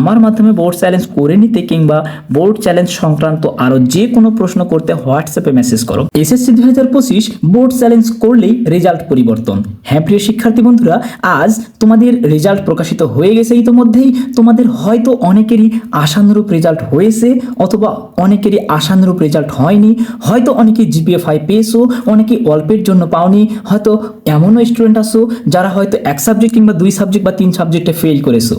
আমার মাধ্যমে board challenge করে নিতে কিংবা বোর্ড চ্যালেঞ্জ সংক্রান্ত আরও যে কোনো প্রশ্ন করতে হোয়াটসঅ্যাপে মেসেজ করো। এসএসসি দুই হাজার পঁচিশ বোর্ড চ্যালেঞ্জ করলেই রেজাল্ট পরিবর্তন। হ্যাঁ প্রিয় শিক্ষার্থী বন্ধুরা, আজ তোমাদের রেজাল্ট প্রকাশিত হয়ে গেছে ইতোমধ্যেই। তোমাদের হয়তো অনেকেরই আশানুরূপ রেজাল্ট হয়েছে অথবা অনেকেরই আশানুরূপ রেজাল্ট হয়নি। হয়তো অনেকে জিপিএ ফাইভ পেয়েছ, অনেকে অল্পের জন্য পাওনি। হয়তো এমনও স্টুডেন্ট আসো যারা হয়তো এক সাবজেক্ট কিংবা দুই সাবজেক্ট বা তিন সাবজেক্টে ফেল করেছ।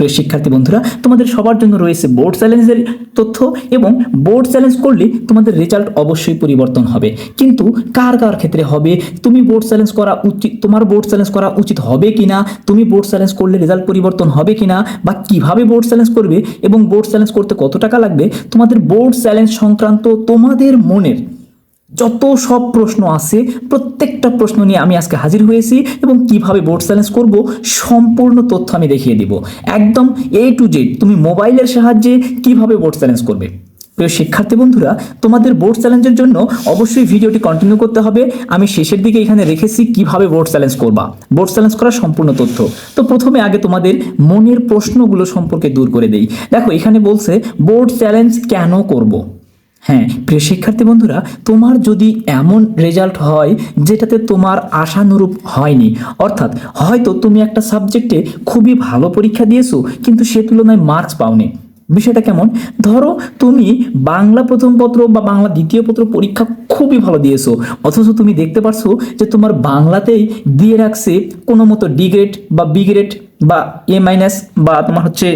প্রিয় শিক্ষার্থী বন্ধুরা, তোমাদের সবার জন্য রয়েছে বোর্ড চ্যালেঞ্জের তথ্য এবং বোর্ড চ্যালেঞ্জ করলে তোমাদের রেজাল্ট অবশ্যই পরিবর্তন হবে। কিন্তু কার কার ক্ষেত্রে হবে? তুমি বোর্ড চ্যালেঞ্জ করা উচিত তোমার বোর্ড চ্যালেঞ্জ করা উচিত হবে কিনা? তুমি বোর্ড চ্যালেঞ্জ করলে রেজাল্ট পরিবর্তন হবে কিনা? বা কীভাবে বোর্ড চ্যালেঞ্জ করবে? এবং বোর্ড চ্যালেঞ্জ করতে কত টাকা লাগবে? তোমাদের বোর্ড চ্যালেঞ্জ সংক্রান্ত তোমাদের মনের যত সব প্রশ্ন আছে, প্রত্যেকটা প্রশ্ন নিয়ে আমি আজকে হাজির হয়েছি এবং কীভাবে বোর্ড চ্যালেঞ্জ করব সম্পূর্ণ তথ্য আমি দেখিয়ে দিব। একদম এ টু জেড তুমি মোবাইলের সাহায্যে কীভাবে বোর্ড চ্যালেঞ্জ করবে। প্রিয় শিক্ষার্থী বন্ধুরা, তোমাদের বোর্ড চ্যালেঞ্জের জন্য অবশ্যই ভিডিওটি কন্টিনিউ করতে হবে। আমি শেষের দিকে এখানে রেখেছি কীভাবে বোর্ড চ্যালেঞ্জ করবা। বোর্ড চ্যালেঞ্জ করার সম্পূর্ণ তথ্য। তো প্রথমে আগে তোমাদের মনের প্রশ্নগুলো সম্পর্কে দূর করে দেই। দেখো, এখানে বলছে বোর্ড চ্যালেঞ্জ কেন করব। হ্যাঁ প্রিয় শিক্ষার্থী বন্ধুরা, তোমার যদি এমন রেজাল্ট হয় যেটাতে তোমার আশানুরূপ হয়নি, অর্থাৎ হয়তো তুমি একটা সাবজেক্টে খুবই ভালো পরীক্ষা দিয়েছ, কিন্তু সে তুলনায় মার্কস পাওনি। বিষয়টা কেমন? ধরো তুমি বাংলা প্রথম পত্র বা বাংলা দ্বিতীয় পত্র পরীক্ষা খুবই ভালো দিয়েছ, অথচ তুমি দেখতে পারছ যে তোমার বাংলাতেই দিয়ে রাখছে কোনো মতো ডি গ্রেড বা বি গ্রেড বা এ মাইনাস বা তোমার হচ্ছে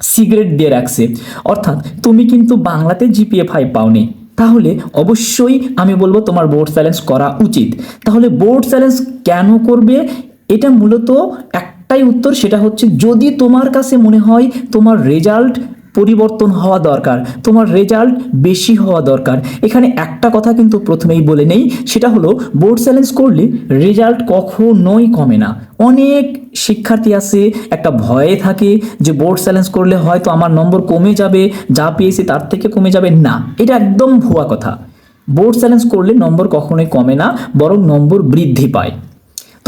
সিগারেট দিয়ে রাখছে। অর্থাৎ তুমি কিন্তু বাংলাতে জিপিএ ফাইভ পাওনি। তাহলে অবশ্যই আমি বলব তোমার বোর্ড চ্যালেঞ্জ করা উচিত। তাহলে বোর্ড চ্যালেঞ্জ কেন করবে? এটা মূলত একটাই উত্তর, সেটা হচ্ছে যদি তোমার কাছে মনে হয় তোমার রেজাল্ট পরিবর্তন হওয়া দরকার, তোমার রেজাল্ট বেশি হওয়া দরকার। এখানে একটা কথা কিন্তু প্রথমেই বলে নেই, সেটা হলো বোর্ড চ্যালেঞ্জ করলে রেজাল্ট কখনোই কমে না। অনেক শিক্ষার্থী আছে, একটা ভয়ে থাকে যে বোর্ড চ্যালেঞ্জ করলে হয়তো আমার নম্বর কমে যাবে, যা পেয়েছি তার থেকে কমে যাবে। না, এটা একদম ভুয়া কথা। বোর্ড চ্যালেঞ্জ করলে নম্বর কখনোই কমে না, বরং নম্বর বৃদ্ধি পায়।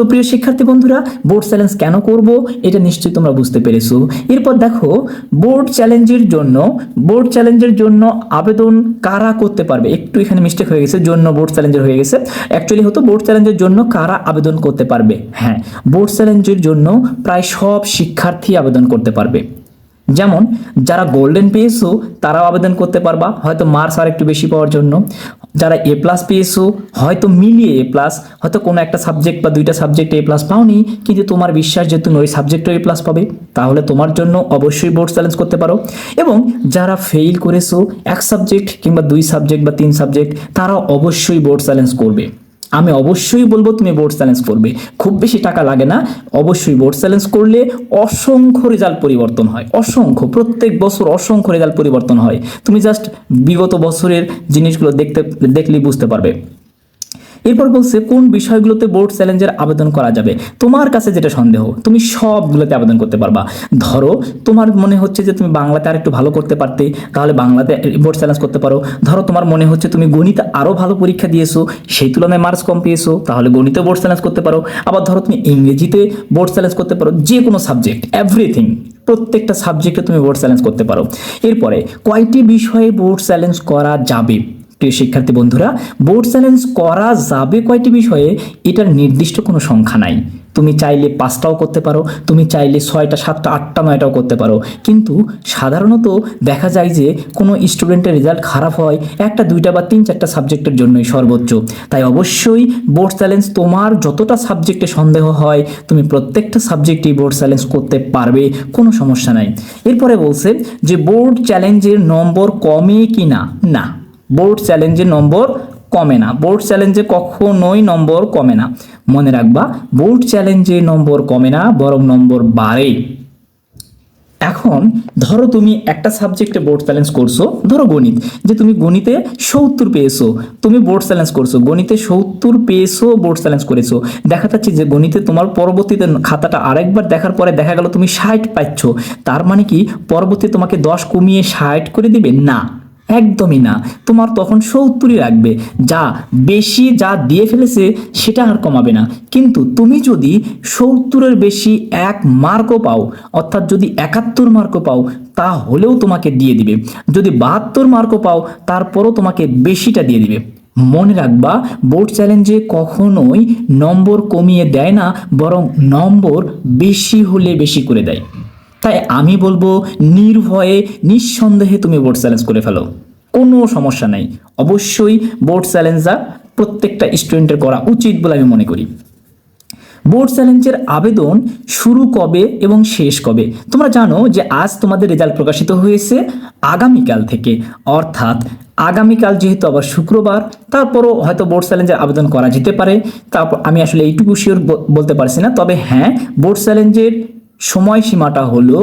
তো প্রিয় শিক্ষার্থী বন্ধুরা বোর্ড চ্যালেঞ্জ কেন করব এটা নিশ্চয়ই তোমরা বুঝতে পেরেছ। এরপর দেখো বোর্ড চ্যালেঞ্জের জন্য বোর্ড চ্যালেঞ্জের জন্য আবেদন কারা করতে পারবে? একটু এখানে মিস্টেক হয়ে গেছে, জন্য বোর্ড চ্যালেঞ্জের হয়ে গেছে। অ্যাকচুয়ালি হতো বোর্ড চ্যালেঞ্জের জন্য কারা আবেদন করতে পারবে? হ্যাঁ বোর্ড চ্যালেঞ্জের জন্য প্রায় সব শিক্ষার্থী আবেদন করতে পারবে। যেমন, যারা গোল্ডেন পেয়েছ তারাও আবেদন করতে পারবা, হয়তো মার্কস আর একটু বেশি পাওয়ার জন্য। যারা এ প্লাস পেয়েছ হয়তো মিলিয়ে এ প্লাস হয়তো কোনো একটা সাবজেক্ট বা দুইটা সাবজেক্ট এ প্লাস পাওনি, কিন্তু তোমার বিশ্বাস যে তুমি ওই সাবজেক্টও এ প্লাস পাবে, তাহলে তোমার জন্য অবশ্যই বোর্ড চ্যালেঞ্জ করতে পারো। এবং যারা ফেল করেছ, এক সাবজেক্ট কিংবা দুই সাবজেক্ট বা তিন সাবজেক্ট তারা অবশ্যই বোর্ড চ্যালেঞ্জ করবে। আমি অবশ্যই বলব তুমি বোর্ড চ্যালেঞ্জ করবে। খুব বেশি টাকা লাগে না। অবশ্যই বোর্ড চ্যালেঞ্জ করলে অসংখ্য রেজাল্ট পরিবর্তন হয়। অসংখ্য, প্রত্যেক বছর অসংখ্য রেজাল্ট পরিবর্তন হয়। তুমি জাস্ট বিগত বছরের জিনিসগুলো দেখতে, দেখলেই বুঝতে পারবে। এরপর বলছে, কোন বিষয়গুলোতে বোর্ড চ্যালেঞ্জের আবেদন করা যাবে? তোমার কাছে যেটা সন্দেহ, তুমি সবগুলোতে আবেদন করতে পারবা। ধরো, তোমার মনে হচ্ছে যে তুমি বাংলাতে আর একটু ভালো করতে পারতে, তাহলে বাংলাতে বোর্ড চ্যালেঞ্জ করতে পারো। ধরো, তোমার মনে হচ্ছে তুমি গণিতে আরও ভালো পরীক্ষা দিয়েছ, সেই তুলনায় মার্কস কম পেয়েছ, তাহলে গণিতে বোর্ড চ্যালেঞ্জ করতে পারো। আবার ধরো, তুমি ইংরেজিতে বোর্ড চ্যালেঞ্জ করতে পারো, যে কোনো সাবজেক্ট এভরিথিং প্রত্যেকটা সাবজেক্টে তুমি বোর্ড চ্যালেঞ্জ করতে পারো। এরপরে, কয়টি বিষয়ে বোর্ড চ্যালেঞ্জ করা যাবে? প্রিয় শিক্ষার্থী বন্ধুরা বোর্ড চ্যালেঞ্জ করা যাবে কয়টি বিষয়ে এটার নির্দিষ্ট কোনো সংখ্যা নাই। তুমি চাইলে পাঁচটাও করতে পারো, তুমি চাইলে ছয়টা, সাতটা, আটটা, নয়টাও করতে পারো। কিন্তু সাধারণত দেখা যায় যে কোনো স্টুডেন্টের রেজাল্ট খারাপ হয়, একটা, দুইটা বা তিন, চারটা সাবজেক্টের জন্যই সর্বোচ্চ। তাই অবশ্যই বোর্ড চ্যালেঞ্জ তোমার যতটা সাবজেক্টে সন্দেহ হয়, তুমি প্রত্যেকটা সাবজেক্টেই বোর্ড চ্যালেঞ্জ করতে পারবে, কোনো সমস্যা নাই। এরপরে বলছে যে বোর্ড চ্যালেঞ্জের নম্বর কমে কি না না। বোর্ড চ্যালেঞ্জের নম্বর কমে না। বোর্ড চ্যালেঞ্জে কখনোই নম্বর কমে না। মনে রাখবা, বোর্ড চ্যালেঞ্জে নম্বর কমে না, বরং নম্বর বাড়ে এখন ধরো তুমি একটা সাবজেক্টে বোর্ড চ্যালেঞ্জ করছ, ধরো গণিত, যে তুমি গণিতে সত্তর পেয়েছ, তুমি বোর্ড চ্যালেঞ্জ করছ, গণিতে সত্তর পেয়েছ, বোর্ড চ্যালেঞ্জ করেছ। দেখা যাচ্ছে যে গণিতে তোমার পরবর্তীতে খাতাটা আরেকবার দেখার পরে দেখা গেল তুমি ষাট পাচ্ছ। তার মানে কি পরবর্তী তোমাকে দশ কমিয়ে ষাট করে দিবে? না। একদমই না। তোমার তখন সত্তরই রাখবে যা বেশি যা দিয়ে ফেলেছে, সেটা আর কমাবে না। কিন্তু তুমি যদি সত্তরের বেশি এক মার্কও পাও, অর্থাৎ যদি একাত্তর মার্কও পাও, তাহলেও তোমাকে দিয়ে দিবে। যদি বাহাত্তর মার্কও পাও, তারপরও তোমাকে বেশিটা দিয়ে দিবে। মনে রাখবা বোর্ড চ্যালেঞ্জে কখনোই নম্বর কমিয়ে দেয় না, বরং নম্বর বেশি হলে বেশি করে দেয়। তাই আমি বলব, নির্ভয়ে, নিঃসন্দেহে তুমি বোর্ড চ্যালেঞ্জ করে ফেলো। কোনো সমস্যা নাই। অবশ্যই বোর্ড চ্যালেঞ্জটা প্রত্যেকটা স্টুডেন্টের করা উচিত বলে আমি মনে করি। বোর্ড চ্যালেঞ্জের আবেদন শুরু কবে এবং শেষ কবে? তোমরা জানো যে আজ তোমাদের রেজাল্ট প্রকাশিত হয়েছে আগামীকাল থেকে। অর্থাৎ আগামীকাল যেহেতু আবার শুক্রবার, তারপরও হয়তো বোর্ড চ্যালেঞ্জের আবেদন করা যেতে পারে। তারপর আমি আসলে এইটুকু শিওর বলতে পারছি না। তবে হ্যাঁ বোর্ড চ্যালেঞ্জের সময়সীমাটা হলো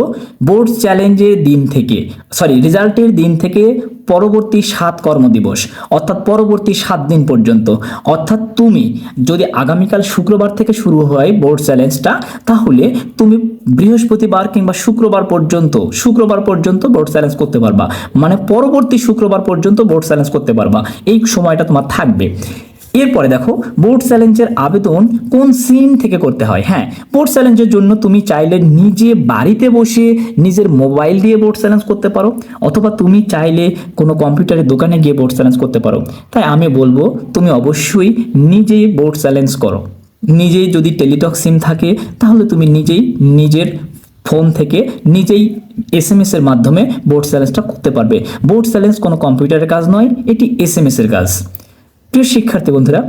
বোর্ড চ্যালেঞ্জের দিন থেকে সরি রেজাল্টের দিন থেকে পরবর্তী সাত কর্মদিবস, অর্থাৎ পরবর্তী সাত দিন পর্যন্ত। অর্থাৎ তুমি যদি আগামীকাল শুক্রবার থেকে শুরু হয় বোর্ড চ্যালেঞ্জটা তাহলে তুমি বৃহস্পতিবার কিংবা শুক্রবার পর্যন্ত শুক্রবার পর্যন্ত বোর্ড চ্যালেঞ্জ করতে পারবা। মানে পরবর্তী শুক্রবার পর্যন্ত বোর্ড চ্যালেঞ্জ করতে পারবা। এই সময়টা তোমার থাকবে। এরপরে দেখো বোর্ড চ্যালেঞ্জের আবেদন কোন সিম থেকে করতে হয়? হ্যাঁ বোর্ড চ্যালেঞ্জের জন্য তুমি চাইলে নিজে বাড়িতে বসে নিজের মোবাইল দিয়ে বোর্ড চ্যালেঞ্জ করতে পারো, অথবা তুমি চাইলে কোনো কম্পিউটারের দোকানে গিয়ে বোর্ড চ্যালেঞ্জ করতে পারো। তাই আমি বলব, তুমি অবশ্যই নিজেই বোর্ড চ্যালেঞ্জ করো। নিজেই যদি টেলিটক সিম থাকে, তাহলে তুমি নিজেই নিজের ফোন থেকে নিজেই এস এম এর মাধ্যমে বোর্ড চ্যালেঞ্জটা করতে পারবে। বোর্ড চ্যালেঞ্জ কোনো কম্পিউটারের কাজ নয়, এটি এস এম এর কাজ। প্রিয় শিক্ষার্থী বন্ধুরা,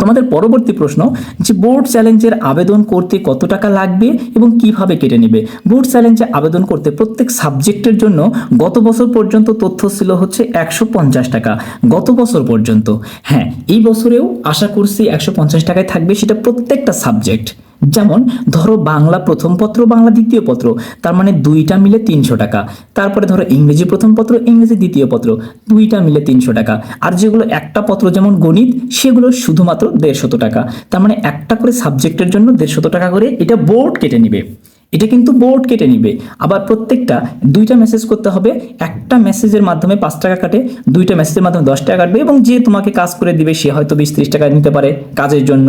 তোমাদের পরবর্তী প্রশ্ন যে বোর্ড চ্যালেঞ্জের আবেদন করতে কত টাকা লাগবে এবং কীভাবে কেটে নেবে? বোর্ড চ্যালেঞ্জে আবেদন করতে প্রত্যেক সাবজেক্টের জন্য গত বছর পর্যন্ত তথ্য ছিল হচ্ছে একশো পঞ্চাশ টাকা। গত বছর পর্যন্ত। হ্যাঁ এই বছরেও আশা করছি একশো পঞ্চাশ টাকায় থাকবে সেটা প্রত্যেকটা সাবজেক্ট যেমন, ধরো বাংলা প্রথম পত্র, বাংলা দ্বিতীয় পত্র, তার মানে দুইটা মিলে তিনশো টাকা। তারপরে ধরো ইংরেজি প্রথম পত্র, ইংরেজি দ্বিতীয় পত্র, দুইটা মিলে তিনশো টাকা। আর যেগুলো একটা পত্র যেমন গণিত, সেগুলো শুধুমাত্র দেড়শত টাকা। তার মানে একটা করে সাবজেক্টের জন্য দেড়শত টাকা করে এটা বোর্ড কেটে নিবে। এটা কিন্তু বোর্ড কেটে নিবে। আবার প্রত্যেকটা দুইটা মেসেজ করতে হবে, একটা মেসেজের মাধ্যমে পাঁচ টাকা কাটে, দুইটা মেসেজের মাধ্যমে দশ টাকা কাটবে এবং যে তোমাকে কাজ করে দিবে, সে হয়তো বিশ ত্রিশ টাকা নিতে পারে কাজের জন্য।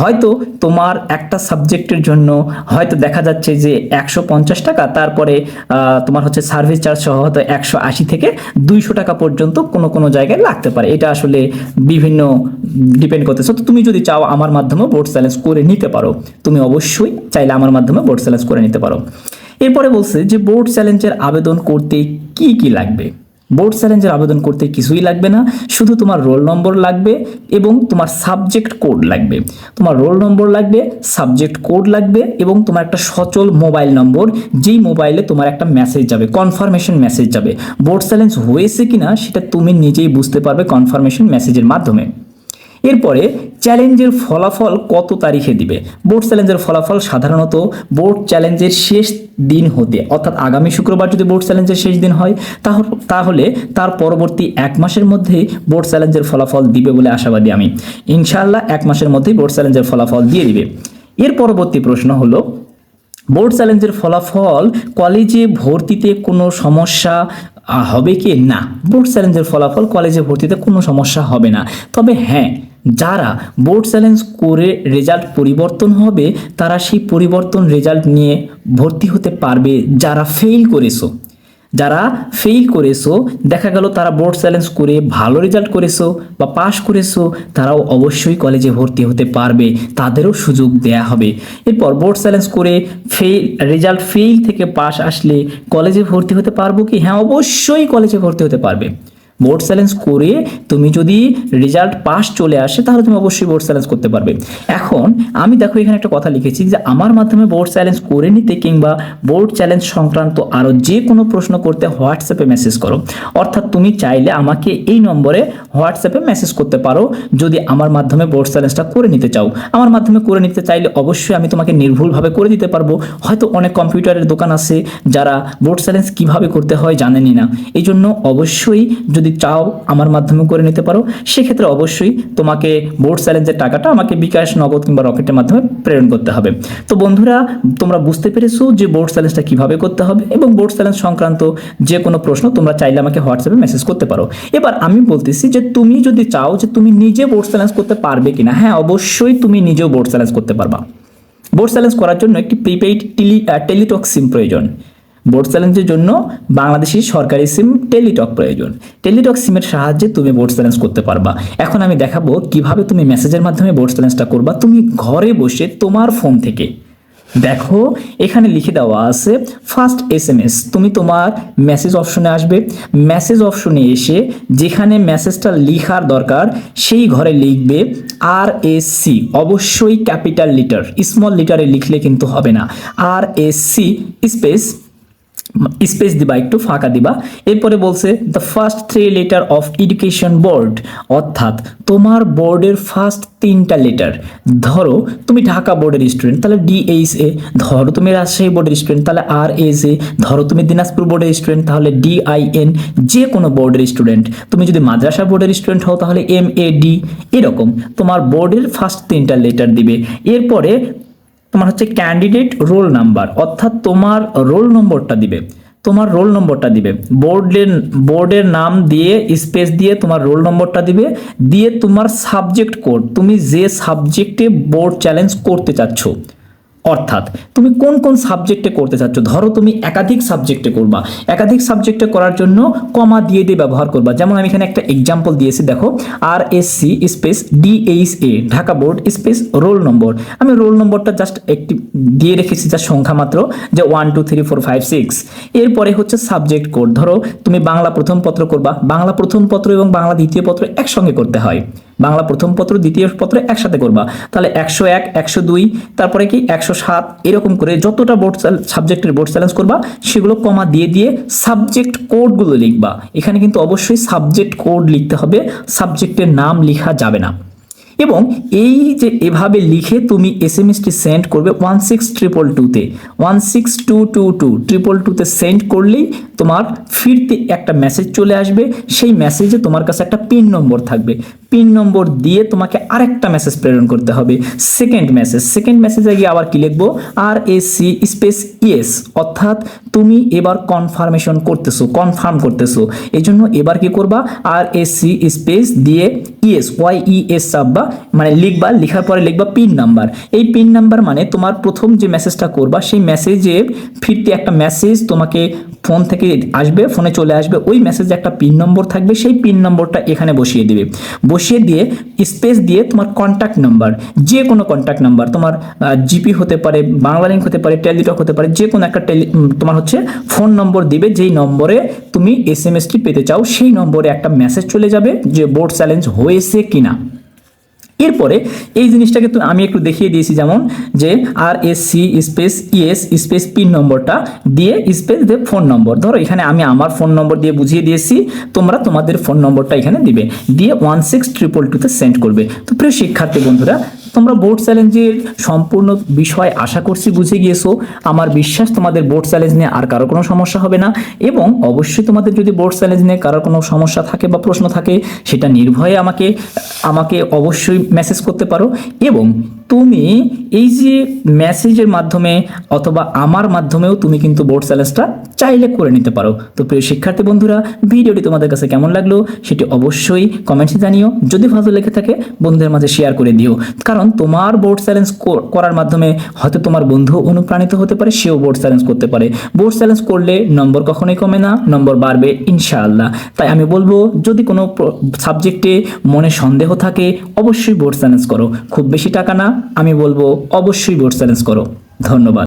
হয়তো তোমার একটা সাবজেক্টের জন্য হয়তো দেখা যাচ্ছে যে একশো পঞ্চাশ টাকা, তারপরে তোমার হচ্ছে সার্ভিস চার্জ সহ হয়তো একশো আশি থেকে দুইশো টাকা পর্যন্ত কোনো কোনো জায়গায় লাগতে পারে। এটা আসলে বিভিন্ন ডিপেন্ড করতেছে। তো তুমি যদি চাও আমার মাধ্যমে বোর্ড চ্যালেঞ্জ করে নিতে পারো, তুমি অবশ্যই চাইলে আমার মাধ্যমে বোর্ড চ্যালেঞ্জ করে নিতে পারো। এরপরে বলছে যে বোর্ড চ্যালেঞ্জের আবেদন করতে কি কি লাগবে? বোর্ড চ্যালেঞ্জের আবেদন করতে কিছুই লাগবে না, শুধু তোমার রোল নম্বর লাগবে এবং তোমার সাবজেক্ট কোড লাগবে। তোমার রোল নম্বর লাগবে সাবজেক্ট কোড লাগবে এবং তোমার একটা সচল মোবাইল নম্বর যেই মোবাইলে তোমার একটা মেসেজ যাবে কনফার্মেশন মেসেজ যাবে। বোর্ড চ্যালেঞ্জ হয়েছে কিনা, সেটা তুমি নিজেই বুঝতে পারবে কনফার্মেশন মেসেজের মাধ্যমে। এরপরে চ্যালেঞ্জের ফলাফল কত তারিখে দিবে? বোর্ড চ্যালেঞ্জের ফলাফল সাধারণত বোর্ড চ্যালেঞ্জের শেষ দিন হতে, অর্থাৎ আগামী শুক্রবার যদি বোর্ড চ্যালেঞ্জের শেষ দিন হয় তাহ- তাহলে তার পরবর্তী এক মাসের মধ্যেই বোর্ড চ্যালেঞ্জের ফলাফল দিবে বলে আশাবাদী আমি। ইনশাআল্লাহ এক মাসের মধ্যেই বোর্ড চ্যালেঞ্জের ফলাফল দিয়ে দিবে। এর পরবর্তী প্রশ্ন হলো, বোর্ড চ্যালেঞ্জের ফলাফল কলেজে ভর্তিতে কোনো সমস্যা হবে কি? না। বোর্ড চ্যালেঞ্জের ফলাফল কলেজে ভর্তিতে কোনো সমস্যা হবে না। তবে হ্যাঁ যারা বোর্ড চ্যালেঞ্জ করে রেজাল্ট পরিবর্তন হবে, তারা সেই পরিবর্তন রেজাল্ট নিয়ে ভর্তি হতে পারবে যারা ফেল করেছ। যারা ফেল করেছ, দেখা গেল তারা বোর্ড চ্যালেঞ্জ করে ভালো রেজাল্ট করেছ বা পাশ করেছ, তারাও অবশ্যই কলেজে ভর্তি হতে পারবে। তাদেরও সুযোগ দেয়া হবে। এরপর বোর্ড চ্যালেঞ্জ করে ফেল রেজাল্ট ফেল থেকে পাশ আসলে কলেজে ভর্তি হতে পারব কি? হ্যাঁ অবশ্যই কলেজে ভর্তি হতে পারবে। বোর্ড চ্যালেঞ্জ করে তুমি যদি রেজাল্ট পাস চলে আসে, তাহলে তুমি অবশ্যই বোর্ড চ্যালেঞ্জ করতে পারবে। এখন আমি দেখো এখানে একটা কথা লিখেছি যে, আমার মাধ্যমে বোর্ড চ্যালেঞ্জ করে নিতে কিংবা বোর্ড চ্যালেঞ্জ সংক্রান্ত আরও যে কোনো প্রশ্ন করতে হোয়াটসঅ্যাপে মেসেজ করো। অর্থাৎ তুমি চাইলে আমাকে এই নম্বরে হোয়াটসঅ্যাপে মেসেজ করতে পারো, যদি আমার মাধ্যমে বোর্ড চ্যালেঞ্জটা করে নিতে চাও। আমার মাধ্যমে করে নিতে চাইলে অবশ্যই আমি তোমাকে নির্ভুলভাবে করে দিতে পারব। হয়তো অনেক কম্পিউটারের দোকান আছে যারা বোর্ড চ্যালেঞ্জ কীভাবে করতে হয় জানেনই না। এই জন্য অবশ্যই যদি যদি চাও আমার মাধ্যমে করে নিতে পারো, সেক্ষেত্রে অবশ্যই তোমাকে বোর্ড চ্যালেঞ্জের টাকাটা আমাকে বিকাশ নগদ কিংবা রকেটের মাধ্যমে প্রেরণ করতে হবে। তো বন্ধুরা, তোমরা বুঝতে পেরেছ যে বোর্ড চ্যালেঞ্জটা কীভাবে করতে হবে এবং বোর্ড চ্যালেঞ্জ সংক্রান্ত যে কোনো প্রশ্ন তোমরা চাইলে আমাকে হোয়াটসঅ্যাপে মেসেজ করতে পারো। এবার আমি বলতেছি যে তুমি যদি চাও যে তুমি নিজে বোর্ড চ্যালেঞ্জ করতে পারবে কিনা হ্যাঁ অবশ্যই তুমি নিজেও বোর্ড চ্যালেঞ্জ করতে পারবা। বোর্ড চ্যালেঞ্জ করার জন্য একটি প্রিপেইড টেলি টেলিটক সিম প্রয়োজন। বোর্ড চ্যালেঞ্জের জন্য বাংলাদেশি সরকারি সিম টেলিটক প্রয়োজন। টেলিটক সিমের সাহায্যে তুমি বোর্ড চ্যালেঞ্জ করতে পারবা। এখন আমি দেখাবো কীভাবে তুমি মেসেজের মাধ্যমে বোর্ড চ্যালেঞ্জটা করবা। তুমি ঘরে বসে তোমার ফোন থেকে। দেখো, এখানে লিখে দেওয়া আছে ফার্স্ট এস এম এস তুমি তোমার মেসেজ অপশনে আসবে। মেসেজ অপশনে এসে যেখানে মেসেজটা লিখার দরকার, সেই ঘরে লিখবে আর এস সি অবশ্যই ক্যাপিটাল লিটার স্মল লিটারে লিখলে কিন্তু হবে না। R S C space space দিবা, একটু ফাঁকা দিবা। এরপরে বলছে the first three letter of education board অর্থাৎ তোমার বোর্ডের ফার্স্ট তিনটা লেটার ধরো, তুমি ঢাকা বোর্ডের স্টুডেন্ট তাহলে ডিএইচ এ ধরো, তুমি রাজশাহী বোর্ডের স্টুডেন্ট তাহলে আর এস এ ধরো, তুমি দিনাজপুর বোর্ডের স্টুডেন্ট তাহলে ডিআইএন যে কোনো বোর্ডের স্টুডেন্ট তুমি যদি মাদ্রাসা বোর্ডের স্টুডেন্ট হও, তাহলে এম এ ডি এরকম, তোমার বোর্ডের ফার্স্ট তিনটা লেটার দিবে। এরপরে তোমার হচ্ছে ক্যান্ডিডেট রোল নাম্বার অর্থাৎ তোমার রোল নম্বরটা দিবে। তোমার রোল নম্বরটা দিবে। বোর্ডের বোর্ডের নাম দিয়ে স্পেস দিয়ে তোমার রোল নম্বরটা দিবে। দিয়ে তোমার সাবজেক্ট কোড তুমি যে সাবজেক্টে বোর্ড চ্যালেঞ্জ করতে চাচ্ছ অর্থাৎ তুমি কোন কোন সাবজেক্টে করতে চাচ্ছ? ধরো তুমি একাধিক সাবজেক্টে করবা। একাধিক সাবজেক্টে করার জন্য কমা দিয়ে দিয়ে ব্যবহার করবা। যেমন আমি এখানে একটা এক্সাম্পল দিয়েছি, দেখো R S C space D H A Dhaka board space roll number আমি রোল নম্বরটা জাস্ট একটি দিয়ে রেখেছি যা সংখ্যা মাত্র যে one two three four five six এরপরে হচ্ছে সাবজেক্ট কোড ধরো তুমি বাংলা প্রথম পত্র করবা। বাংলা প্রথম পত্র এবং বাংলা দ্বিতীয় পত্র একসঙ্গে করতে হয়। বাংলা প্রথম পত্র, দ্বিতীয় পত্র একসাথে করবা। তাহলে একশো এক, একশো দুই, তারপরে কি একশো সাত, এরকম করে যতটা বোর্ড সাবজেক্টের বোর্ড চ্যালেঞ্জ করবা, সেগুলো কমা দিয়ে দিয়ে সাবজেক্ট কোডগুলো লিখবা। এখানে কিন্তু অবশ্যই সাবজেক্ট কোড লিখতে হবে। সাবজেক্টের নাম লেখা যাবে না। এবং এই যে এভাবে লিখে তুমি S M S T send করবে ওয়ান সিক্স ট্রিপল টুতে one six two two two triple টুতে সেন্ড করলেই তোমার ফিরতে একটা মেসেজ চলে আসবে। সেই মেসেজে তোমার কাছে একটা পিন নম্বর থাকবে। পিন নম্বর দিয়ে তোমাকে আরেকটা মেসেজ প্রেরণ করতে হবে। সেকেন্ড মেসেজ সেকেন্ড মেসেজে গিয়ে আবার কি লিখব? R S C space E S অর্থাৎ তুমি এবার কনফার্মেশন করতেছো কনফার্ম করতেছো। এই জন্য এবার কি করবা? আর এস সি স্পেস দিয়ে E S Y E S সাববা মানে লিখবা, লেখার পরে লিখবা পিন নাম্বার এই পিন নাম্বার মানে তোমার প্রথম যে মেসেজটা করবা, সেই মেসেজে ফিরতে একটা মেসেজ তোমাকে ফোন থেকে আসবে ফোনে চলে আসবে, ওই মেসেজে একটা পিন নম্বর থাকবে, সেই পিন নম্বরটা এখানে বসিয়ে দিবে। বসিয়ে দিয়ে স্পেস দিয়ে তোমার কন্ট্যাক্ট নাম্বার যে কোনো কন্ট্যাক্ট নাম্বার তোমার জিপি হতে পারে, বাংলা লিঙ্ক হতে পারে টেলিটক হতে পারে যে কোনো একটা টেলি তোমার হচ্ছে ফোন নম্বর দিবে, যেই নম্বরে তুমি এস এম এসটি পেতে চাও, সেই নম্বরে একটা মেসেজ চলে যাবে যে বোর্ড চ্যালেঞ্জ হয়েছে কিনা। এরপরে এই জিনিসটাকে তো আমি একটু দেখিয়ে দিয়েছি যেমন যে R S C space E S space PIN নম্বরটা দিয়ে স্পেস দিয়ে ফোন নম্বর। ধরো এখানে আমি আমার ফোন নম্বর দিয়ে বুঝিয়ে দিয়েছি, তোমরা তোমাদের ফোন নম্বরটা এখানে দিবে। দিয়ে ওয়ান সিক্স ট্রিপল টুতে সেন্ড করবে। তো প্রিয় শিক্ষার্থী বন্ধুরা তোমরা বোর্ড চ্যালেঞ্জের সম্পূর্ণ বিষয় আশা করছি বুঝে গিয়েছো। আমার বিশ্বাস তোমাদের বোর্ড চ্যালেঞ্জ নিয়ে আর কারও কোনো সমস্যা হবে না এবং অবশ্যই তোমাদের যদি বোর্ড চ্যালেঞ্জ নিয়ে কারও কোনো সমস্যা থাকে বা প্রশ্ন থাকে, সেটা নির্ভয়ে আমাকে আমাকে অবশ্যই মেসেজ করতে পারো এবং তুমি এই যে মেসেজের মাধ্যমে অথবা আমার মাধ্যমেও তুমি কিন্তু বোর্ড চ্যালেঞ্জটা চাইলে করে নিতে পারো। তো প্রিয় শিক্ষার্থী বন্ধুরা, ভিডিওটি তোমাদের কাছে কেমন লাগল সেটি অবশ্যই কমেন্টসে জানিও। যদি ভালো লেগে থাকে, বন্ধুদের মাঝে শেয়ার করে দিও। কারণ তোমার বোর্ড চ্যালেঞ্জ করার মাধ্যমে হয়তো তোমার বন্ধু অনুপ্রাণিত হতে পারে, সেও বোর্ড চ্যালেঞ্জ করতে পারে। বোর্ড চ্যালেঞ্জ করলে নম্বর কখনোই কমে না নম্বর বাড়বে ইনশাআল্লাহ। তাই আমি বলব, যদি কোনো সাবজেক্টে মনে সন্দেহ থাকে, অবশ্যই বোর্ড চ্যালেঞ্জ করো। খুব বেশি টাকা না আমি বলব অবশ্যই বোর্ড চ্যালেঞ্জ করো। ধন্যবাদ।